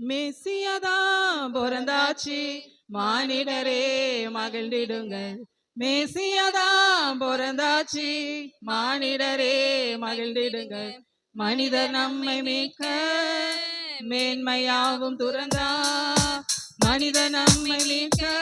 மெசியதான் பிறந்தாச்சு. மானிடரே மகிழ்ந்திடுங்கள் மேசியதான் பிறந்தாச்சு. மானிடரே மகிழ்ந்திடுங்க. மனிதர் நம்மை மீட்க. மேன்மையாவும் துறந்தா. மனிதர் நம்மை மீட்க.